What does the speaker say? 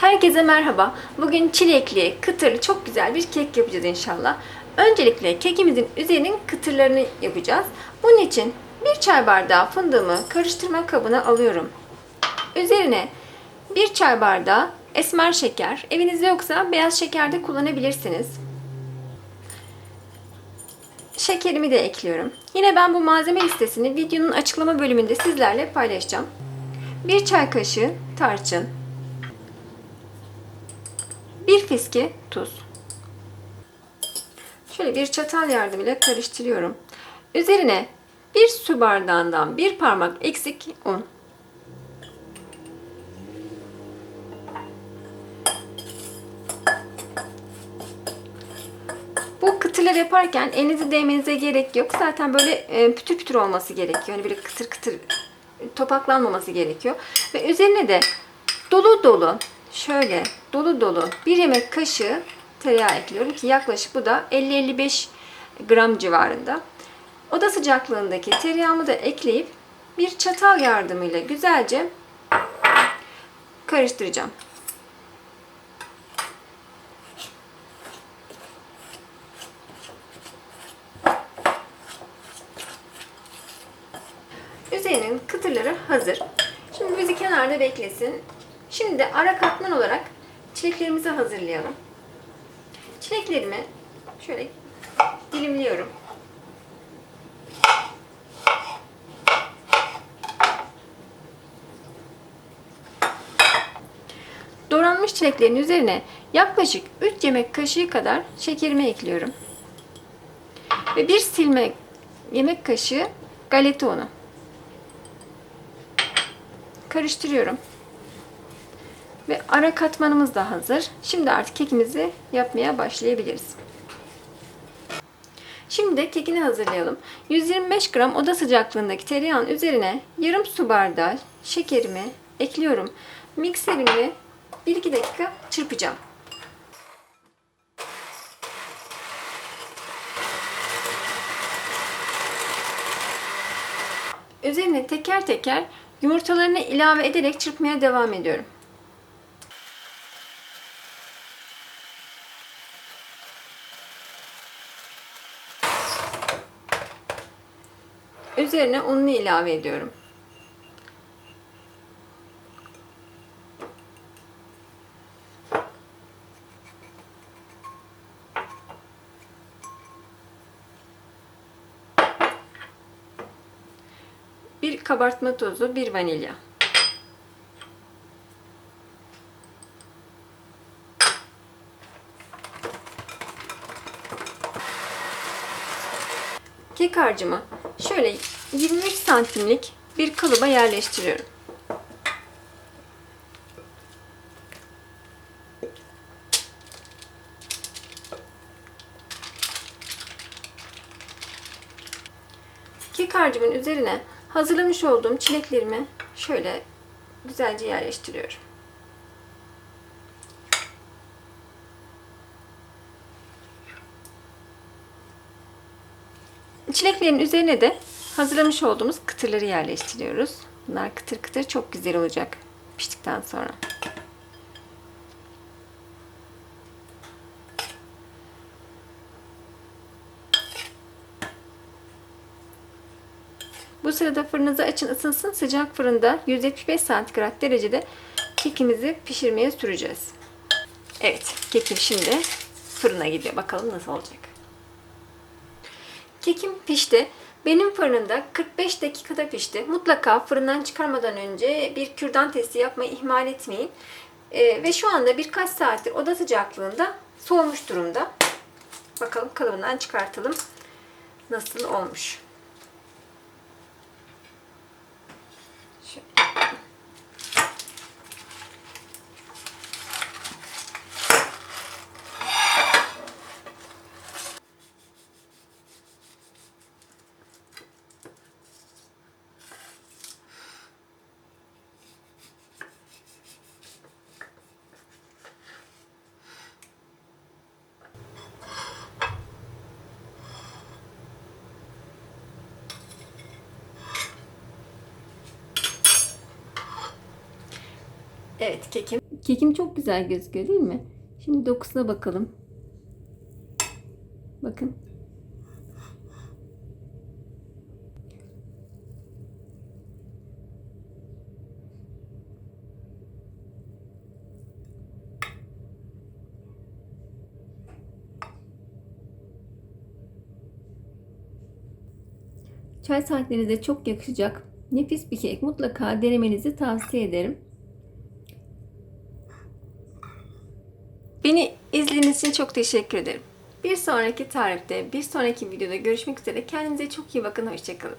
Herkese merhaba. Bugün çilekli, kıtırlı çok güzel bir kek yapacağız inşallah. Öncelikle kekimizin üzerinin kıtırlarını yapacağız. Bunun için bir çay bardağı fındığımı karıştırma kabına alıyorum. Üzerine bir çay bardağı esmer şeker, evinizde yoksa beyaz şeker de kullanabilirsiniz. Şekerimi de ekliyorum. Yine ben bu malzeme listesini videonun açıklama bölümünde sizlerle paylaşacağım. Bir çay kaşığı tarçın, bir fiske tuz. Şöyle bir çatal yardımıyla karıştırıyorum. Üzerine bir su bardağından bir parmak eksik un. Bu kıtırlar yaparken elinizi değmenize gerek yok. Zaten böyle e, pütür pütür olması gerekiyor. Hani böyle kıtır kıtır topaklanmaması gerekiyor. Ve üzerine de dolu dolu şöyle dolu dolu bir yemek kaşığı tereyağı ekliyorum ki yaklaşık bu da 50-55 gram civarında. Oda sıcaklığındaki tereyağımı da ekleyip bir çatal yardımıyla güzelce karıştıracağım. Üzerinin kıtırları hazır. Şimdi bizi kenarda beklesin. Şimdi ara katman olarak çileklerimizi hazırlayalım. Çileklerimi şöyle dilimliyorum. Doğranmış çileklerin üzerine yaklaşık 3 yemek kaşığı kadar şekerimi ekliyorum. Ve bir silme yemek kaşığı galeta unu. Karıştırıyorum. Ve ara katmanımız da hazır. Şimdi artık kekimizi yapmaya başlayabiliriz. Şimdi kekini hazırlayalım. 125 gram oda sıcaklığındaki tereyağın üzerine yarım su bardağı şekerimi ekliyorum. Mikserimi 1-2 dakika çırpacağım. Üzerine teker teker yumurtalarını ilave ederek çırpmaya devam ediyorum. Üzerine ununu ilave ediyorum. Bir kabartma tozu, bir vanilya. Kek harcımı şöyle 23 santimlik bir kalıba yerleştiriyorum. Kek harcımın üzerine hazırlamış olduğum çileklerimi şöyle güzelce yerleştiriyorum. Çileklerin üzerine de hazırlamış olduğumuz kıtırları yerleştiriyoruz. Bunlar kıtır kıtır çok güzel olacak piştikten sonra. Bu sırada fırınınızı açın ısınsın. Sıcak fırında 175 santigrat derecede kekimizi pişirmeye süreceğiz. Evet kekim şimdi fırına gidiyor. Bakalım nasıl olacak. Kekim pişti. Benim fırında 45 dakikada pişti. Mutlaka fırından çıkarmadan önce bir kürdan testi yapmayı ihmal etmeyin. Ee, ve şu anda birkaç saattir oda sıcaklığında soğumuş durumda. Bakalım kalıbından çıkartalım. Nasıl olmuş. Evet kekim. Kekim çok güzel gözüküyor değil mi? Şimdi dokusuna bakalım. Bakın. Çay saatlerinize çok yakışacak nefis bir kek mutlaka denemenizi tavsiye ederim. Beni izlediğiniz için çok teşekkür ederim. Bir sonraki tarifte, bir sonraki videoda görüşmek üzere. Kendinize çok iyi bakın. Hoşçakalın.